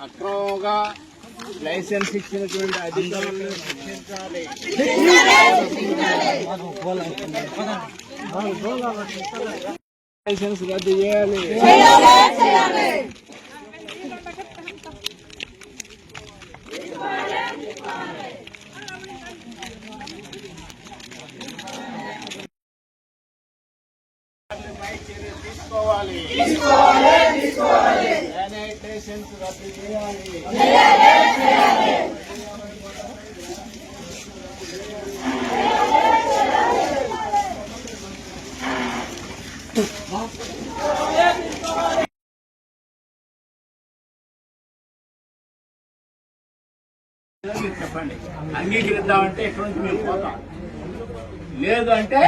అక్రమంగా లైసెన్స్ ఇచ్చినటువంటి అధికారులను శిక్షించాలి లైసెన్స్ రద్దు చేయాలి తీసుకోవాలి శానిటైజేషన్స్ రద్దు చేయాలి మీరు చెప్పండి. అంగీకరిద్దామంటే ఎక్కడి నుంచి మేము పోతాం? లేదు అంటే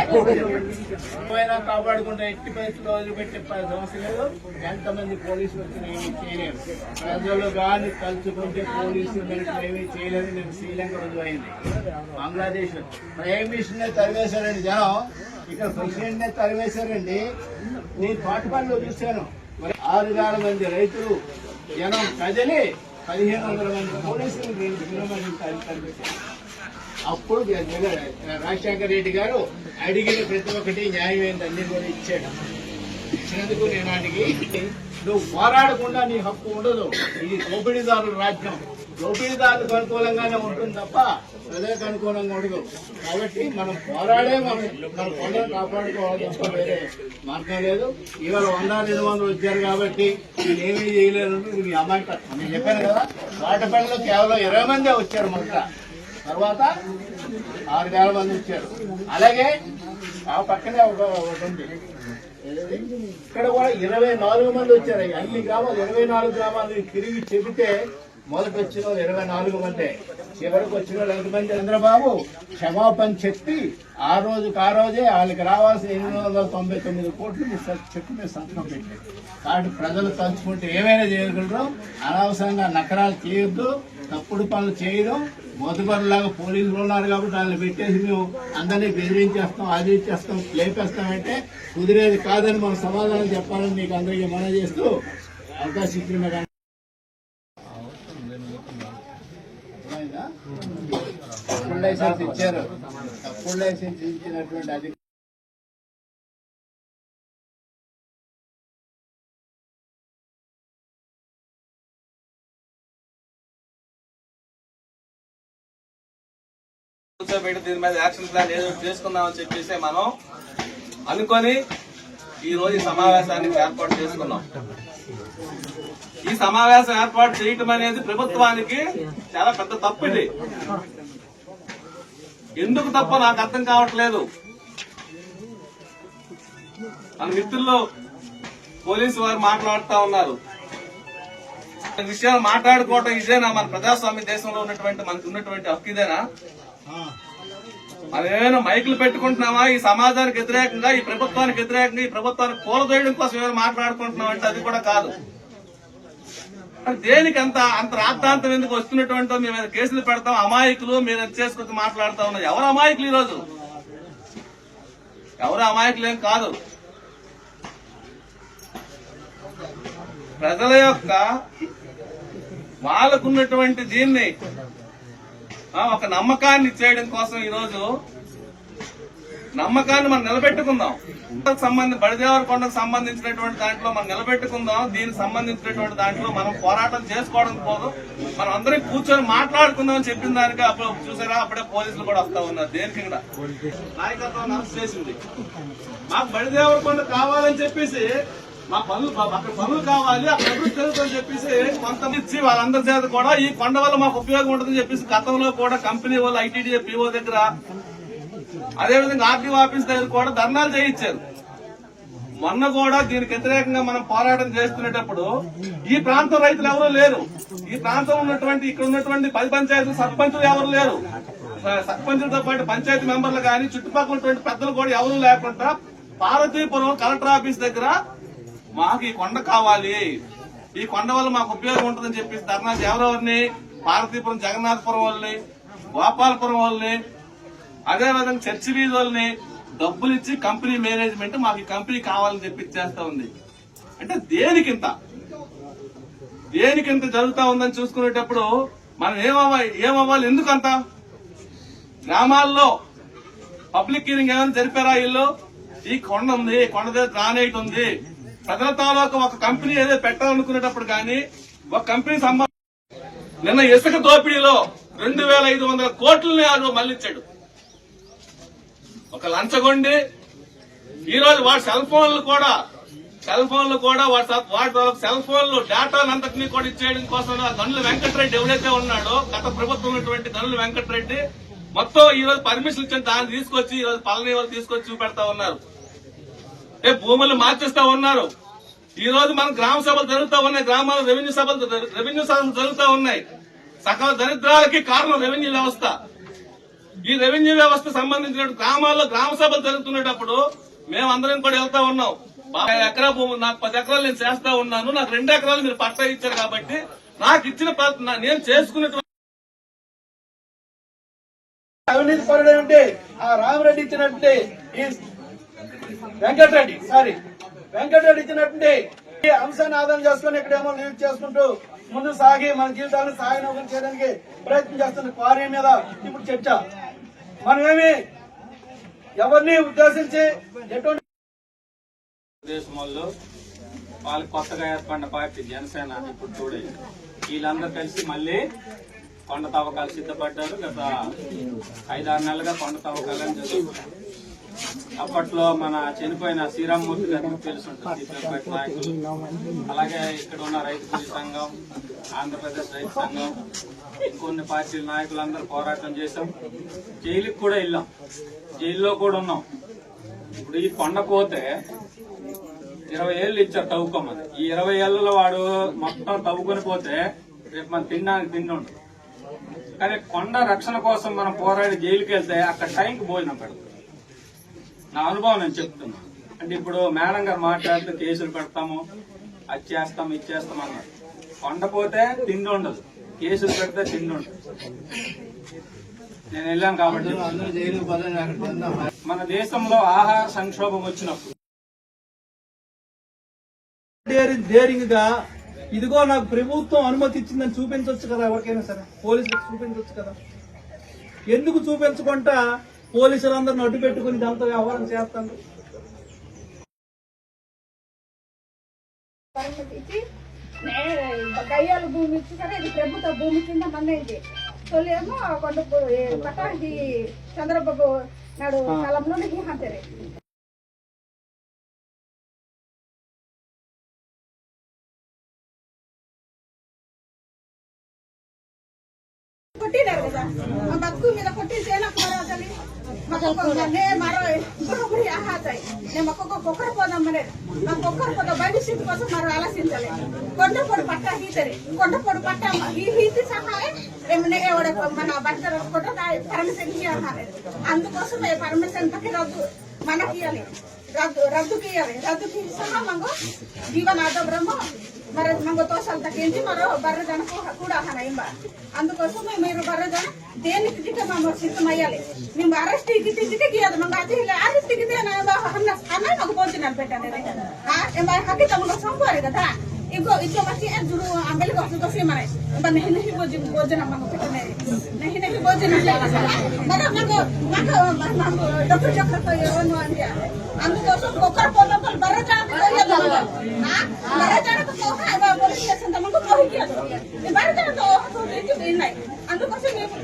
ఏమైనా కాపాడుకుంటే ఎట్టి పరిస్థితుల్లో వదిలిపెట్టే సమస్య లేదు ఎంతమంది పోలీసులు వచ్చినా ఏమీ చేయలేరు. ప్రజలు కానీ తలుచుకుంటే పోలీసులు ఏమీ చేయలేదు నేను శ్రీలంక రుజువైంది బంగ్లాదేశ్ ప్రైమ్ మినిస్టర్ తరివేశారండి జనం. ఇక్కడ ప్రెసిడెంట్ నే తరివేశారండి నేను పాటుపల్లిలో చూశాను. మరి ఆరు వేల మంది రైతులు జనం కదిలి పదిహేను వందల మంది పోలీసులు రెండు కిలోమీటర్లు అప్పుడు రాజశేఖర రెడ్డి గారు అడిగిన ప్రతి ఒక్కటి న్యాయమైంది అన్ని కూడా ఇచ్చాడు. ఇచ్చినందుకు నేను అడిగి నువ్వు పోరాడకుండా నీ హక్కు ఉండదు. ఇది దోపిడీదారుల రాజ్యం. దోపిడీదారులకు అనుకూలంగానే ఉంటుంది తప్ప ప్రజలకు అనుకూలంగా ఉండదు. కాబట్టి మనం పోరాడే మనం మన కాపాడుకోవాలి తప్ప వేరే మార్గం లేదు. ఇవాళ వంద రెండు వందలు వచ్చారు కాబట్టి నేనేమీ చేయలేను. ఇది అమాయకత్వం. నేను చెప్పాను కదా వాటపల్లిలో కేవలం ఇరవై మందే వచ్చారు మొదట. తర్వాత ఆరు వేల మంది వచ్చారు అలాగే ఆ పక్కనే ఒక ఒకటి ఉంది. ఇక్కడ కూడా ఇరవై నాలుగు మంది వచ్చారు. అన్ని గ్రామాలు ఇరవై నాలుగు గ్రామాలు. తిరిగి చెబితే మొదటి వచ్చిన వాళ్ళు ఇరవై నాలుగు మంది. చివరికి వచ్చిన వాళ్ళు మంది చంద్రబాబు క్షమాపణ చెప్పి ఆ రోజుకి ఆ రోజే వాళ్ళకి రావాల్సిన ఎనిమిది వందల తొంభై తొమ్మిది కోట్లు మీ స- చెక్కు సంతకం పెట్టారు. కాబట్టి ప్రజలు తలుచుకుంటే ఏమైనా చేయగలరు? అనవసరంగా నకరాలు చేయొద్దు. తప్పుడు పనులు చేయడం మొదటిలాగా పోలీసులు ఉన్నారు కాబట్టి వాళ్ళని పెట్టేసి మేము అందరినీ బెదిరించేస్తాం అది ఇచ్చేస్తాం లేపేస్తామంటే కుదిరేది కాదని మనం సమాధానం చెప్పాలని మీకు అందరికీ మన చేస్తూ అవకాశం ఇచ్చిన మీకు తప్పుడు లైసెన్స్ ఇచ్చారు. తప్పుడు లైసెన్స్ ఇచ్చినటువంటి అది కూర్చోబెట్టి దీని మీద యాక్షన్ ప్లాన్ ఏదో చేసుకుందామని చెప్పేసి మనం అనుకొని ఈ రోజు ఈ సమావేశానికి ఏర్పాటు చేసుకున్నాం. ఈ సమావేశం ఏర్పాటు చేయటం అనేది ప్రభుత్వానికి చాలా పెద్ద తప్పు ఇది. ఎందుకు తప్ప నాకు అర్థం కావట్లేదు. మన మిత్రులు పోలీసు వారు మాట్లాడుతా ఉన్నారు. విషయాలు మాట్లాడుకోవటం ఇదేనా? మన ప్రజాస్వామ్య దేశంలో ఉన్నటువంటి మనకు ఉన్నటువంటి హక్కు ఇదేనా? మనం మైకులు పెట్టుకుంటున్నామా ఈ సమాజానికి వ్యతిరేకంగా ఈ ప్రభుత్వానికి వ్యతిరేకంగా ఈ ప్రభుత్వానికి కూలదోయడం కోసం ఏమైనా మాట్లాడుకుంటున్నాం అంటే అది కూడా కాదు. దేనికి అంత అంత రాద్ధాంతం ఎందుకు వస్తున్నటువంటి మేము కేసులు పెడతాం అమాయకులు మీరు అది చేసుకొని మాట్లాడుతా ఉన్నారు. ఎవరు అమాయకులు ఈరోజు? ఎవరు అమాయకులు ఏం కాదు. ప్రజల యొక్క వాళ్ళకున్నటువంటి దీన్ని ఒక నమ్మకాన్ని చేయడం కోసం ఈరోజు నమ్మకాన్ని మనం నిలబెట్టుకుందాం. సంబంధం బడిదేవర కొండకు సంబంధించినటువంటి దాంట్లో మనం నిలబెట్టుకుందాం. దీనికి సంబంధించినటువంటి దాంట్లో మనం పోరాటం చేసుకోవడం పోదు. మనం అందరం కూర్చొని మాట్లాడుకుందాం చెప్పిన దానికి అప్పుడు చూసారా? అప్పుడే పోలీసులు కూడా వస్తా ఉన్నారు. దేనికి ఇక్కడ నాయకత్వం అరెస్ట్ చేసింది. మాకు బడిదేవర కొండ కావాలని చెప్పేసి మా పనులు అక్కడ పనులు కావాలి అక్కడ అభివృద్ధి జరుగుతుందని చెప్పేసి కొంతమంది ఇచ్చి వాళ్ళందరి చేత కూడా ఈ కొండ వల్ల మాకు ఉపయోగం ఉంటుందని చెప్పేసి గతంలో కూడా కంపెనీ వాళ్ళు ఐటీడీ పిఓ దగ్గర అదేవిధంగా ఆర్టీఓ ఆఫీస్ దగ్గర కూడా ధర్నాలు చేయించారు. మొన్న కూడా దీనికి వ్యతిరేకంగా మనం పోరాటం చేస్తున్నప్పుడు ఈ ప్రాంతం రైతులు ఎవరు లేరు. ఈ ప్రాంతం ఉన్నటువంటి ఇక్కడ ఉన్నటువంటి పది పంచాయతీలు సర్పంచులు ఎవరు లేరు. సర్పంచులతో పాటు పంచాయతీ మెంబర్లు కానీ చుట్టుపక్కల ఉన్నటువంటి పెద్దలు కూడా ఎవరు లేకుండా పార్వతీపురం కలెక్టర్ ఆఫీస్ దగ్గర మాకు ఈ కొండ కావాలి. ఈ కొండ వల్ల మాకు ఉపయోగం ఉంటుందని చెప్పేసి ధర్నా ఎవరెవరిని పార్వతీపురం జగన్నాథపురం వాళ్ళని గోపాలపురం వాళ్ళని అదేవిధంగా చర్చి వీధి వాళ్ళని డబ్బులు ఇచ్చి కంపెనీ మేనేజ్మెంట్ మాకు ఈ కంపెనీ కావాలని చెప్పి ఇచ్చేస్తా ఉంది. అంటే దేనికింత? దేనికింత జరుగుతూ జరుగుతా ఉందని చూసుకునేటప్పుడు మనం ఏమవ్వాలి ఏమవ్వాలి? ఎందుకంత? గ్రామాల్లో పబ్లిక్ హీరింగ్ ఏమైనా జరిపారా ఇల్లు ఈ కొండ ఉంది కొండ దగ్గర గ్రానైట్ ఉంది. ప్రజల తాలూకా ఒక కంపెనీ ఏదో పెట్టాలనుకునేటప్పుడు కానీ ఒక కంపెనీ సంబంధం నిన్న ఇసుక దోపిడీలో రెండు వేల ఐదు వందల కోట్లని ఆరు మళ్ళించాడు ఒక లంచగొండి. ఈరోజు రోజు వాడి సెల్ ఫోన్లు కూడా సెల్ ఫోన్లు కూడా వాటి వాటి సెల్ ఫోన్లు డేటానంతటినీ కూడా ఇచ్చేయడం కోసం ఆ గనుల వెంకటరెడ్డి ఎవరైతే ఉన్నాడో గత ప్రభుత్వం ఉన్నటువంటి గనుల వెంకటరెడ్డి మొత్తం ఈ రోజు పర్మిషన్ ఇచ్చిన దాన్ని తీసుకొచ్చి ఈ రోజు పళని వాళ్ళు తీసుకొచ్చి చూపెడతా ఉన్నారు. ఏ భూములు మార్చేస్తా ఉన్నారు ఈ రోజు మన గ్రామ సభలు జరుగుతా ఉన్నాయి. గ్రామాల రెవెన్యూ సభలు రెవెన్యూ సభలు జరుగుతా ఉన్నాయి. సకల దరిద్రాలకి కారణం రెవెన్యూ వ్యవస్థ. ఈ రెవెన్యూ వ్యవస్థ సంబంధించిన గ్రామాల్లో గ్రామ సభలు జరుగుతున్నప్పుడు మేమందరం కూడా వెళ్తా ఉన్నాం. బాగా ఎకరా భూమి నాకు పది ఎకరాలు నేను చేస్తా ఉన్నాను. నాకు రెండు ఎకరాలు మీరు పట్టా ఇచ్చారు కాబట్టి నాకు ఇచ్చిన నేను చేసుకున్నటువంటి అవినీతి పరుడు అంటే ఆ రామరెడ్డి ఇచ్చినట్టే ఈ వెంకటరెడ్డి సారీ. వెంకటరెడ్డి ఇచ్చినట్టే అంశాన్ని ఆదాయం చేసుకుని ఇక్కడేమో లీవ్ చేసుకుంటూ ముందు సాగి మన జీవితాలను సాగనోకం చేయడానికి ప్రయత్నం చేస్తున్న క్వారీ మీద ఇప్పుడు చర్చ. మనమేమి ఎవరిని ఉద్దేశించి ఎటువంటి తెలుగుదేశం వాళ్ళు వాళ్ళకి కొత్తగా ఏర్పడిన పార్టీ జనసేన ఇప్పుడు చూడే. వీళ్ళందరూ కలిసి మళ్ళీ కొండ తవ్వకాలు సిద్ధపడ్డారు. గత ఐదారు నెలలుగా కొండ తవ్వకాలని జరుగుతున్నాయి అప్పట్లో మన చనిపోయిన శ్రీరామ్మూర్తి గారికి తెలుసుంటుంది సిపిఎం నాయకులు. అలాగే ఇక్కడ ఉన్న రైతు సంఘం ఆంధ్రప్రదేశ్ రైతు సంఘం ఇంకొన్ని పార్టీల నాయకులందరూ పోరాటం చేశాం. జైలుకి కూడా వెళ్ళాం. జైల్లో కూడా ఉన్నాం. ఇప్పుడు ఈ కొండ పోతే ఇరవై ఏళ్ళు ఇచ్చారు తవ్వుకోమని ఈ ఇరవై ఏళ్ళలో వాడు మొత్తం తవ్వుకొని పోతే రేపు మనం తినడానికి తిండి ఉండదు కానీ కొండ రక్షణ కోసం మనం పోరాడి జైలుకి వెళ్తే అక్కడ టైంకి భోజనం పెడతాం. నా అనుభవం నేను చెప్తున్నాను అంటే ఇప్పుడు మేడం గారు మాట్లాడుతూ కేసులు పెడతాము అది చేస్తాం ఇది చేస్తాం అన్నారు. కొండ పోతే తిండి ఉండదు. కేసులు పెడితే తిండి ఉండదు. నేను వెళ్ళాను కాబట్టి మన దేశంలో ఆహార సంక్షోభం వచ్చినప్పుడు. డేరింగ్గా ఇదిగో నాకు ప్రభుత్వం అనుమతి ఇచ్చిందని చూపించవచ్చు కదా ఎవరికైనా సరే? పోలీసులకు చూపించవచ్చు కదా? ఎందుకు చూపించకుండా పోలీసులందరిని అడ్డు పెట్టుకుని దాంతో వ్యవహారం చేస్తాను. గయ్యాల భూమి ఇచ్చి సరే ఇది ప్రభుత్వ భూమి కింద మందైంది. తొలేమో కొండ పట్టానికి చంద్రబాబు నాడు కాలంలో అంతే కొట్టినారు కదా ఆ బతుకు మీద కొట్టించే నాకు మరో తల్లి నే మరో ఇంకొకరి ఆహాతాయి నేను ఒక్కొక్క కుక్కరు పోదాం మరి నా కుక్కరు పోదా భవిష్యత్తు కోసం మరో ఆలోచించాలి కొండ పొడి పట్ట హీతరి కొండ పొడి పట్ట ఈ హీతి సహాయం ఏమన్నా ఎవడ మన భర్త కొట్ట పర్మిషన్ ఇవ్వాలి అందుకోసం పర్మిషన్ పట్టి రద్దు మనకి ఇవ్వాలి రద్దు రద్దుకి ఇవ్వాలి రద్దుకి సహా మంగో జీవనాథ బ్రహ్మ మరి మంగ తోసాలు తగ్గించి మరో బర్రెదన కూడా హనయింబ అందుకోసం మీరు బర్రెదన దేనికి తిట్ట మేము సిద్ధమయ్యాలి మేము అరెస్ట్ ఇకి తిట్టికి అది మంగ అది అరెస్ట్ ఇకి అన్న మాకు పోతున్నాను పెట్టాను హక్కి తమకు సంపారు కదా ఇంకో ఇంకో వచ్చి జుడు అంబెలి కోసం కోసం మన నెహి నెహి భోజనం భోజనం మాకు పెట్టలేదు నెహి నెహి భోజనం మరి మాకు మాకు మాకు డబ్బులు చక్రతో ఎవరు అంటే అందుకోసం ఒక్కరు పొలం బర్రె జాగ్రత్త బర్రె జాగ్రత్త పోలీస్ స్టేషన్ తమకు పోయి బర్రె జాగ్రత్త అందుకోసం మేము